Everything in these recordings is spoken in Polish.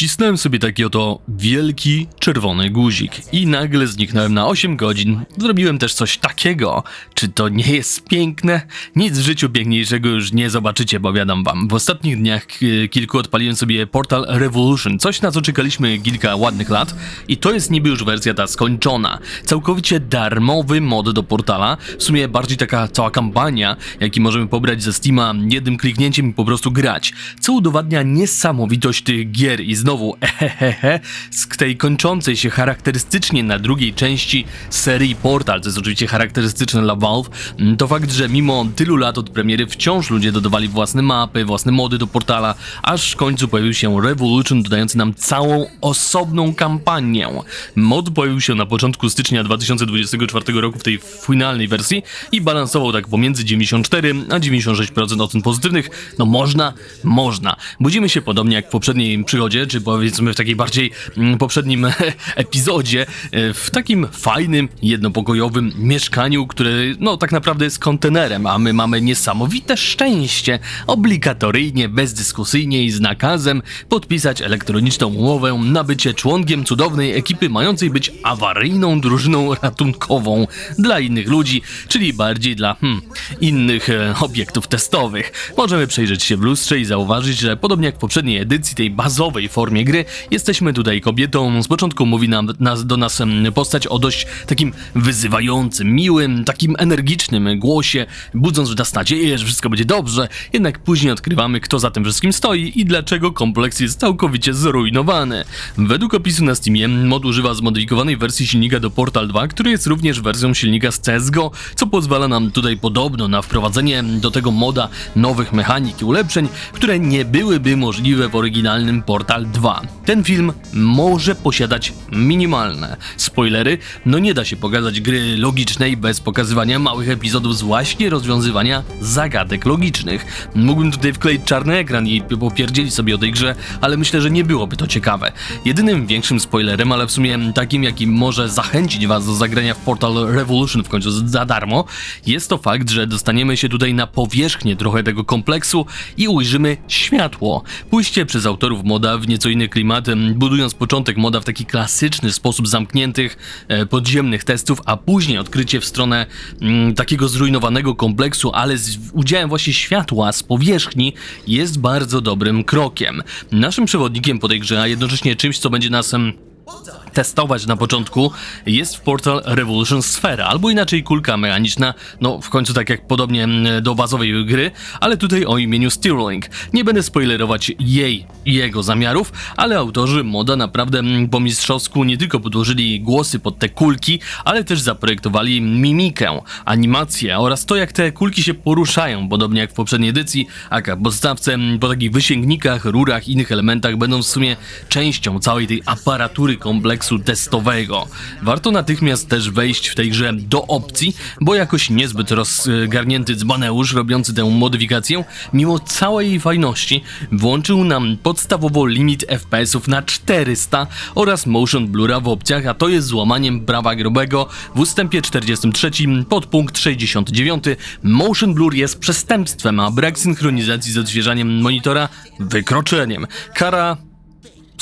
Wcisnąłem sobie taki oto wielki czerwony guzik i nagle zniknąłem na 8 godzin. Zrobiłem też coś takiego. Czy to nie jest piękne? Nic w życiu piękniejszego już nie zobaczycie, powiadam wam. W ostatnich dniach kilku odpaliłem sobie Portal Revolution, coś na co czekaliśmy kilka ładnych lat i to jest niby już wersja ta skończona. Całkowicie darmowy mod do portala, w sumie bardziej taka cała kampania, jaki możemy pobrać ze Steama jednym kliknięciem i po prostu grać, co udowadnia niesamowitość tych gier i znowu ehehehe z tej kończącej się charakterystycznie na drugiej części serii Portal, co jest oczywiście charakterystyczne dla Valve, mm, to fakt, że mimo tylu lat od premiery wciąż ludzie dodawali własne mapy, własne mody do portala, aż w końcu pojawił się Revolution dodający nam całą osobną kampanię. Mod pojawił się na początku stycznia 2024 roku w tej finalnej wersji i balansował tak pomiędzy 94 a 96% ocen pozytywnych. No można, można. Budzimy się podobnie jak w poprzedniej przygodzie, czy powiedzmy w takiej bardziej mm, poprzednim epizodzie, e, w takim fajnym, jednopokojowym mieszkaniu, które no tak naprawdę jest kontenerem, a my mamy niesamowite szczęście obligatoryjnie, bezdyskusyjnie i z nakazem podpisać elektroniczną umowę na bycie członkiem cudownej ekipy mającej być awaryjną drużyną ratunkową dla innych ludzi, czyli bardziej dla hmm, innych e, obiektów testowych. Możemy przejrzeć się w lustrze i zauważyć, że podobnie jak w poprzedniej edycji tej bazowej formie gry, jesteśmy tutaj kobietą. Z początku mówi nam, nas, do nas postać o dość takim wyzywającym, miłym, takim energicznym głosie, budząc w nas nadzieję, że wszystko będzie dobrze, jednak później odkrywamy, kto za tym wszystkim stoi i dlaczego kompleks jest całkowicie zrujnowany. Według opisu na Steamie mod używa zmodyfikowanej wersji silnika do Portal 2, który jest również wersją silnika z CSGO, co pozwala nam tutaj podobno na wprowadzenie do tego moda nowych mechanik i ulepszeń, które nie byłyby możliwe w oryginalnym Portal 2. Ten film może posiadać minimalne spoilery, no nie da się pokazać gry logicznej bez pokazywania małych epizodów z właśnie rozwiązywania zagadek logicznych. Mógłbym tutaj wkleić czarny ekran i popierdzieli sobie o tej grze, ale myślę, że nie byłoby to ciekawe. Jedynym większym spoilerem, ale w sumie takim, jaki może zachęcić was do zagrania w Portal Revolution w końcu za darmo, jest to fakt, że dostaniemy się tutaj na powierzchnię trochę tego kompleksu i ujrzymy światło. Pójście przez autorów moda w nieco inny klimat, budując początek moda w taki klasyczny sposób zamkniętych, e, podziemnych testów, a później odkrycie w stronę mm, takiego zrujnowanego kompleksu, ale z udziałem właśnie światła z powierzchni jest bardzo dobrym krokiem. Naszym przewodnikiem po tej grze, a jednocześnie czymś, co będzie nas testować na początku jest w Portal Revolution Sfera, albo inaczej kulka mechaniczna, no w końcu tak jak podobnie mm, do bazowej gry, ale tutaj o imieniu Stirling. Nie będę spoilerować jej i jego zamiarów, ale autorzy moda naprawdę mm, po mistrzowsku nie tylko podłożyli głosy pod te kulki, ale też zaprojektowali mimikę, animację oraz to jak te kulki się poruszają, podobnie jak w poprzedniej edycji, a podstawce mm, po takich wysięgnikach, rurach innych elementach będą w sumie częścią całej tej aparatury kompleksu testowego. Warto natychmiast też wejść w tej grze do opcji, bo jakoś niezbyt rozgarnięty dzbaneusz robiący tę modyfikację, mimo całej jej fajności, włączył nam podstawowo limit FPS-ów na 400 oraz motion blura w opcjach, a to jest złamaniem prawa grubego w ustępie 43 podpunkt 69. Motion blur jest przestępstwem, a brak synchronizacji z odświeżaniem monitora wykroczeniem. Kara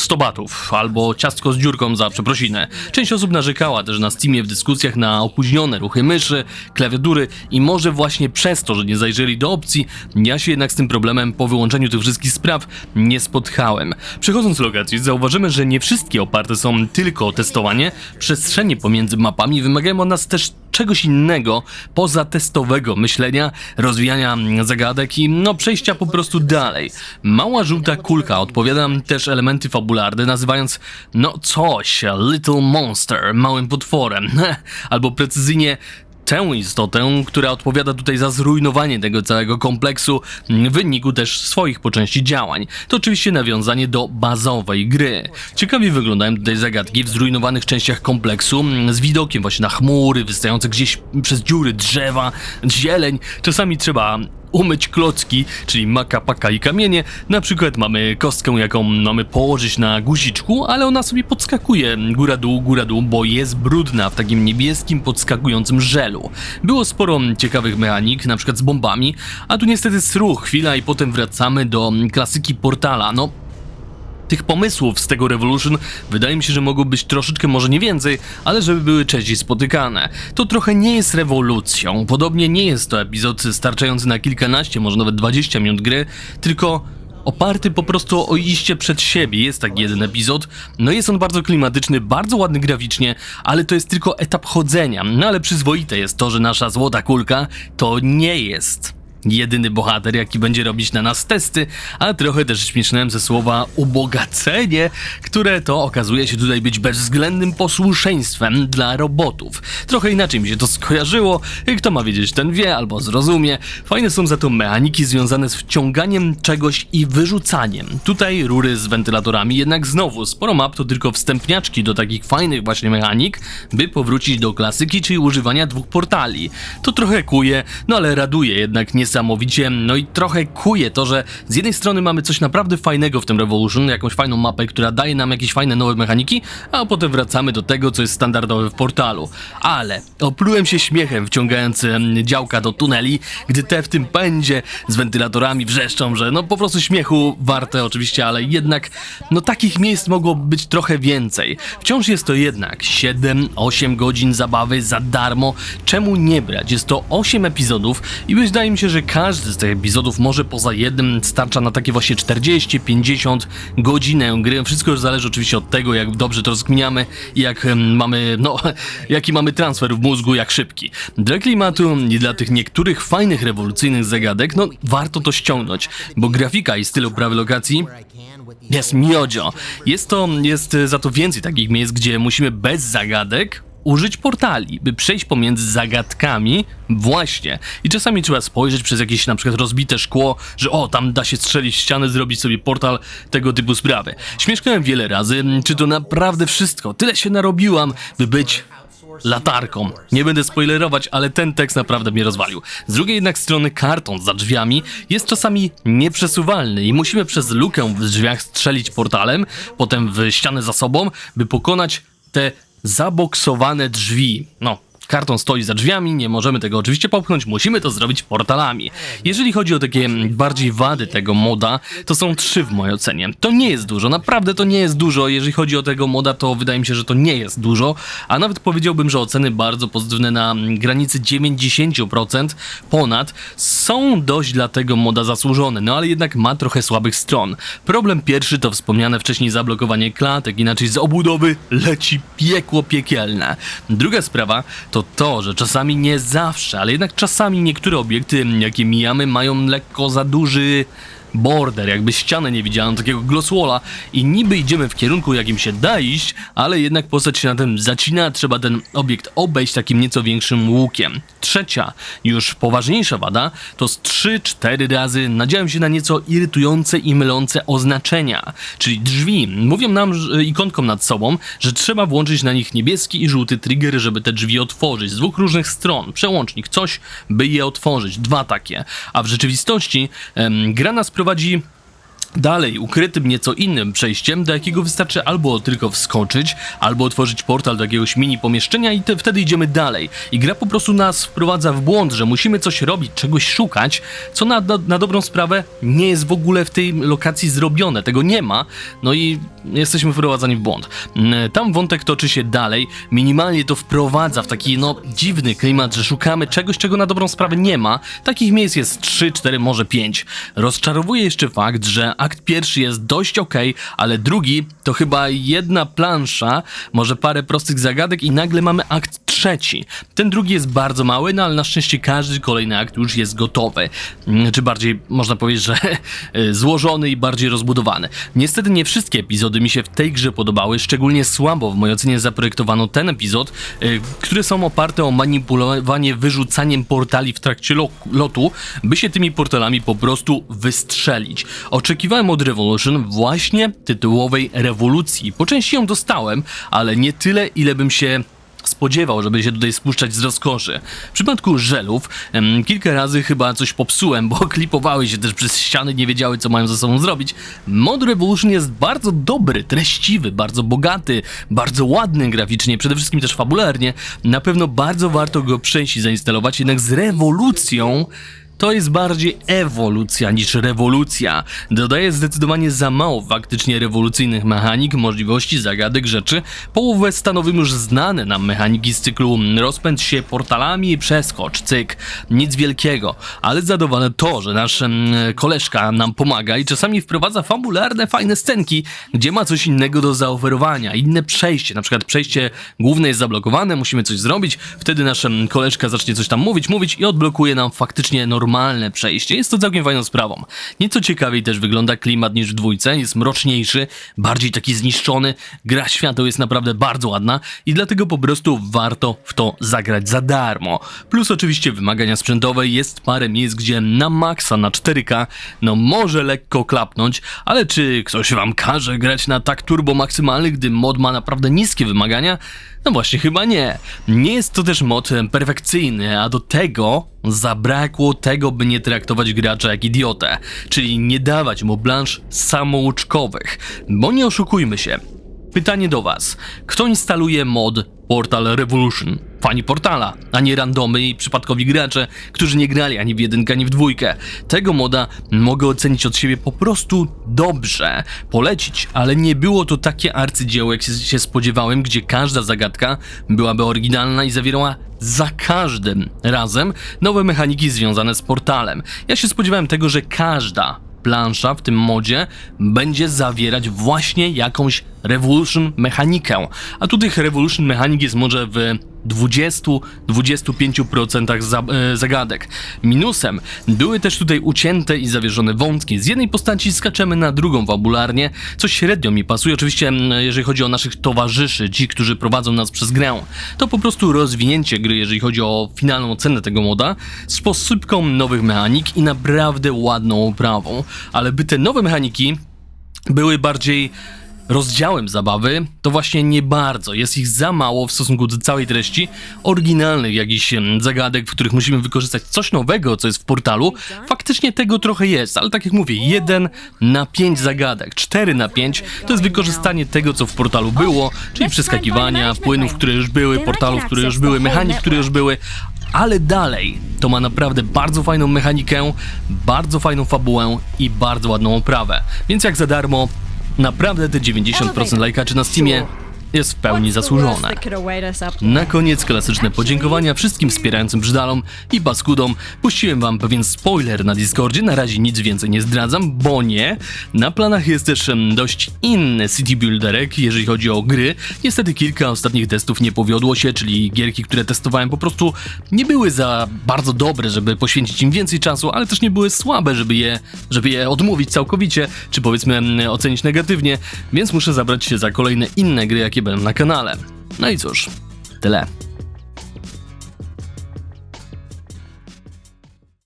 100 batów, albo ciastko z dziurką za przeprosinę. Część osób narzekała też na Steamie w dyskusjach na opóźnione ruchy myszy, klawiatury i może właśnie przez to, że nie zajrzeli do opcji, ja się jednak z tym problemem po wyłączeniu tych wszystkich spraw nie spotkałem. Przechodząc lokacji, zauważymy, że nie wszystkie oparte są tylko o testowanie. Przestrzenie pomiędzy mapami wymagają od nas też czegoś innego poza testowego myślenia, rozwijania zagadek i no przejścia po prostu dalej. Mała żółta kulka odpowiada też elementy fabularne, nazywając no coś, Little Monster, małym potworem, albo precyzyjnie tę istotę, która odpowiada tutaj za zrujnowanie tego całego kompleksu w wyniku też swoich po części działań. To oczywiście nawiązanie do bazowej gry. Ciekawie wyglądają tutaj zagadki w zrujnowanych częściach kompleksu z widokiem właśnie na chmury wystające gdzieś przez dziury drzewa, zieleń. Czasami trzeba umyć klocki, czyli maka, paka i kamienie. Na przykład mamy kostkę, jaką mamy położyć na guziczku, ale ona sobie podskakuje góra-dół, góra-dół, bo jest brudna w takim niebieskim, podskakującym żelu. Było sporo ciekawych mechanik, na przykład z bombami, a tu niestety sruch, chwila i potem wracamy do klasyki portala. No, Tych pomysłów z tego Revolution wydaje mi się, że mogło być troszeczkę, może nie więcej, ale żeby były częściej spotykane. To trochę nie jest rewolucją, podobnie nie jest to epizod starczający na kilkanaście, może nawet 20 minut gry, tylko oparty po prostu o iście przed siebie. Jest taki jeden epizod. No jest on bardzo klimatyczny, bardzo ładny graficznie, ale to jest tylko etap chodzenia. No ale przyzwoite jest to, że nasza złota kulka to nie jest jedyny bohater, jaki będzie robić na nas testy, a trochę też śmiesznałem ze słowa ubogacenie, które to okazuje się tutaj być bezwzględnym posłuszeństwem dla robotów. Trochę inaczej mi się to skojarzyło, kto ma wiedzieć ten wie albo zrozumie. Fajne są za to mechaniki związane z wciąganiem czegoś i wyrzucaniem. Tutaj rury z wentylatorami, jednak znowu sporo map to tylko wstępniaczki do takich fajnych właśnie mechanik, by powrócić do klasyki, czyli używania dwóch portali. To trochę kuje, no ale raduje jednak niesamowicie, no i trochę kuje to, że z jednej strony mamy coś naprawdę fajnego w tym Revolution, jakąś fajną mapę, która daje nam jakieś fajne nowe mechaniki, a potem wracamy do tego, co jest standardowe w portalu. Ale oplułem się śmiechem wciągając działka do tuneli, gdy te w tym pędzie z wentylatorami wrzeszczą, że no po prostu śmiechu warte oczywiście, ale jednak no takich miejsc mogło być trochę więcej. Wciąż jest to jednak 7-8 godzin zabawy za darmo. Czemu nie brać? Jest to 8 epizodów i wydaje mi się, że każdy z tych epizodów może poza jednym starcza na takie właśnie 40-50 godzinę gry. Wszystko już zależy oczywiście od tego, jak dobrze to rozkminiamy i jak mamy, no, jaki mamy transfer w mózgu, jak szybki. Dla klimatu i dla tych niektórych fajnych, rewolucyjnych zagadek, no warto to ściągnąć, bo grafika i styl uprawy lokacji jest miodzio. Jest to, jest za to więcej takich miejsc, gdzie musimy bez zagadek użyć portali, by przejść pomiędzy zagadkami właśnie. I czasami trzeba spojrzeć przez jakieś na przykład rozbite szkło, że o, tam da się strzelić w ścianę, zrobić sobie portal, tego typu sprawy. Śmieszkałem wiele razy, czy to naprawdę wszystko, tyle się narobiłam, by być latarką. Nie będę spoilerować, ale ten tekst naprawdę mnie rozwalił. Z drugiej jednak strony karton za drzwiami jest czasami nieprzesuwalny i musimy przez lukę w drzwiach strzelić portalem, potem w ścianę za sobą, by pokonać te zaboksowane drzwi. No, Karton stoi za drzwiami, nie możemy tego oczywiście popchnąć, musimy to zrobić portalami. Jeżeli chodzi o takie mm, bardziej wady tego moda, to są trzy w mojej ocenie. To nie jest dużo, naprawdę to nie jest dużo. Jeżeli chodzi o tego moda, to wydaje mi się, że to nie jest dużo, a nawet powiedziałbym, że oceny bardzo pozytywne na mm, granicy 90% ponad są dość dla tego moda zasłużone, no ale jednak ma trochę słabych stron. Problem pierwszy to wspomniane wcześniej zablokowanie klatek, inaczej z obudowy leci piekło piekielne. Druga sprawa to to, że czasami nie zawsze, ale jednak czasami niektóre obiekty, jakie mijamy, mają lekko za duży border, jakby ścianę niewidzialną, takiego glosswalla i niby idziemy w kierunku, jakim się da iść, ale jednak postać się na tym zacina, trzeba ten obiekt obejść takim nieco większym łukiem. Trzecia, już poważniejsza wada, to z 3-4 razy nadziałem się na nieco irytujące i mylące oznaczenia, czyli drzwi. Mówią nam ikonką nad sobą, że trzeba włączyć na nich niebieski i żółty trigger, żeby te drzwi otworzyć z dwóch różnych stron. Przełącznik, coś, by je otworzyć. Dwa takie. A w rzeczywistości em, gra nas prowadzi Dalej, ukrytym nieco innym przejściem, do jakiego wystarczy albo tylko wskoczyć, albo otworzyć portal do jakiegoś mini pomieszczenia i te, wtedy idziemy dalej. I gra po prostu nas wprowadza w błąd, że musimy coś robić, czegoś szukać, co na, na, na dobrą sprawę nie jest w ogóle w tej lokacji zrobione, tego nie ma, no i jesteśmy wprowadzani w błąd. Mm, Tam wątek toczy się dalej, minimalnie to wprowadza w taki, no, dziwny klimat, że szukamy czegoś, czego na dobrą sprawę nie ma. Takich miejsc jest 3, 4, może 5. Rozczarowuje jeszcze fakt, że akt pierwszy jest dość ok, ale drugi to chyba jedna plansza, może parę prostych zagadek i nagle mamy akt trzeci. Ten drugi jest bardzo mały, no ale na szczęście każdy kolejny akt już jest gotowy. Mm, Czy bardziej można powiedzieć, że e, złożony i bardziej rozbudowany. Niestety nie wszystkie epizody mi się w tej grze podobały, szczególnie słabo w mojej ocenie zaprojektowano ten epizod, e, które są oparte o manipulowanie wyrzucaniem portali w trakcie lo- lotu, by się tymi portalami po prostu wystrzelić. Oczekiwałem od Revolution właśnie tytułowej rewolucji. Po części ją dostałem, ale nie tyle, ile bym się spodziewał, żeby się tutaj spuszczać z rozkoszy. W przypadku żelów em, kilka razy chyba coś popsułem, bo klipowały się też przez ściany, nie wiedziały co mają ze sobą zrobić. Mod Revolution jest bardzo dobry, treściwy, bardzo bogaty, bardzo ładny graficznie, przede wszystkim też fabularnie. Na pewno bardzo warto go przejść i zainstalować, jednak z rewolucją to jest bardziej ewolucja niż rewolucja. Dodaje zdecydowanie za mało faktycznie rewolucyjnych mechanik, możliwości, zagadek, rzeczy. Połowę stanowią już znane nam mechaniki z cyklu rozpędź się portalami i przeskocz, cyk. Nic wielkiego, ale zadowolone to, że nasz koleżka nam pomaga i czasami wprowadza fabularne, fajne scenki, gdzie ma coś innego do zaoferowania, inne przejście, na przykład przejście główne jest zablokowane, musimy coś zrobić, wtedy nasz em, koleżka zacznie coś tam mówić, mówić i odblokuje nam faktycznie normalne przejście. Jest to całkiem fajną sprawą. Nieco ciekawiej też wygląda klimat niż w dwójce, jest mroczniejszy, bardziej taki zniszczony, gra świateł jest naprawdę bardzo ładna i dlatego po prostu warto w to zagrać za darmo. Plus oczywiście wymagania sprzętowe, jest parę miejsc, gdzie na maksa, na 4K, no może lekko klapnąć, ale czy ktoś wam każe grać na tak turbo maksymalny, gdy mod ma naprawdę niskie wymagania? No właśnie, chyba nie. Nie jest to też mod perfekcyjny, a do tego zabrakło tego, by nie traktować gracza jak idiotę, czyli nie dawać mu blansz samouczkowych. Bo nie oszukujmy się. Pytanie do was. Kto instaluje mod Portal Revolution? Fani portala, a nie randomy i przypadkowi gracze, którzy nie grali ani w jedynkę, ani w dwójkę. Tego moda mogę ocenić od siebie po prostu dobrze, polecić, ale nie było to takie arcydzieło, jak się- spodziewałem, gdzie każda zagadka byłaby oryginalna i zawierała za każdym razem nowe mechaniki związane z portalem. Ja się spodziewałem tego, że każda plansza w tym modzie będzie zawierać właśnie jakąś Revolution mechanikę. A tu tych Revolution mechanik jest może w 20-25% za, e, zagadek. Minusem były też tutaj ucięte i zawieszone wątki. Z jednej postaci skaczemy na drugą fabularnie, co średnio mi pasuje. Oczywiście, jeżeli chodzi o naszych towarzyszy, ci, którzy prowadzą nas przez grę, to po prostu rozwinięcie gry, jeżeli chodzi o finalną ocenę tego moda, z posypką nowych mechanik i naprawdę ładną oprawą. Ale by te nowe mechaniki były bardziej rozdziałem zabawy, to właśnie nie bardzo. Jest ich za mało w stosunku do całej treści oryginalnych jakichś zagadek, w których musimy wykorzystać coś nowego, co jest w portalu. Faktycznie tego trochę jest, ale tak jak mówię, 1 na 5 zagadek, 4 na 5 to jest wykorzystanie tego, co w portalu było, czyli przeskakiwania, płynów, które już były, portalów, które już były, mechanik, które już były, ale dalej to ma naprawdę bardzo fajną mechanikę, bardzo fajną fabułę i bardzo ładną oprawę. Więc jak za darmo, naprawdę te 90% lajkaczy na Steamie jest w pełni zasłużone. Na koniec klasyczne podziękowania wszystkim wspierającym brzydalom i paskudom. Puściłem wam pewien spoiler na Discordzie, na razie nic więcej nie zdradzam, bo nie. Na planach jest też dość inny city builderek, jeżeli chodzi o gry. Niestety kilka ostatnich testów nie powiodło się, czyli gierki, które testowałem po prostu nie były za bardzo dobre, żeby poświęcić im więcej czasu, ale też nie były słabe, żeby je, żeby je odmówić całkowicie, czy powiedzmy ocenić negatywnie, więc muszę zabrać się za kolejne inne gry, jakie będą na kanale. No i cóż, tyle.